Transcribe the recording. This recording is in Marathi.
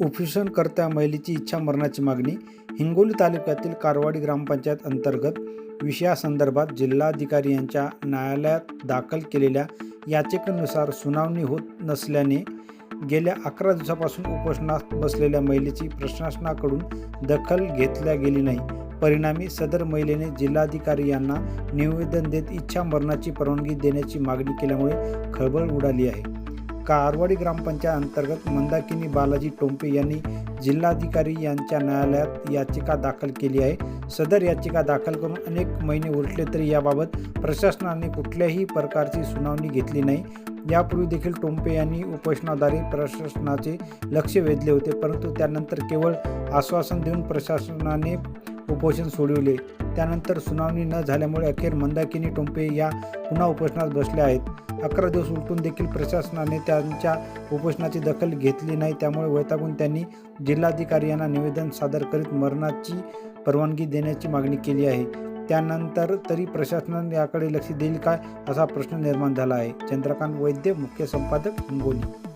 उपोषणकर्त्या महिलेची इच्छा मरणाची मागणी हिंगोली तालुक्यातील कारवाडी ग्रामपंचायत अंतर्गत विषयासंदर्भात जिल्हाधिकारी यांच्या न्यायालयात दाखल केलेल्या याचिकेनुसार सुनावणी होत नसल्याने गेल्या अकरा दिवसापासून उपोषणात बसलेल्या महिलेची प्रशासनाकडून दखल घेतल्या गेली नाही. परिणामी सदर महिलेने जिल्हाधिकारी यांना निवेदन देत इच्छा मरणाची परवानगी देण्याची मागणी केल्यामुळे खळबळ उडाली आहे. कारवाडी ग्रामपंचायत अंतर्गत मंदाकिनी बालाजी टोंपे यांनी जिल्हाधिकारी यांच्या न्यायालयात याचिका दाखल केली आहे. सदर याचिका दाखल करून अनेक महिने उलटले तरी याबाबत प्रशासनाने कुठल्याही प्रकारची सुनावणी घेतली नाही. यापूर्वी देखील टोंपे यांनी उपोषणाद्वारे प्रशासनाचे लक्ष वेधले होते परंतु त्यानंतर केवळ आश्वासन देऊन प्रशासनाने उपोषण सोडविले. त्यानंतर सुनावणी न झाल्यामुळे अखेर मंदाकिनी टोंपे या पुन्हा उपोषणात बसल्या आहेत. अकरा दिवस उलटून देखील प्रशासनाने त्यांच्या उपोषणाची दखल घेतली नाही. त्यामुळे वैतागून त्यांनी जिल्हाधिकारी यांना निवेदन सादर करीत मरणाची परवानगी देण्याची मागणी केली आहे. त्यानंतर तरी प्रशासनाने याकडे लक्ष देईल काय असा प्रश्न निर्माण झाला आहे. चंद्रकांत वैद्य मुख्य संपादक हिंगोली.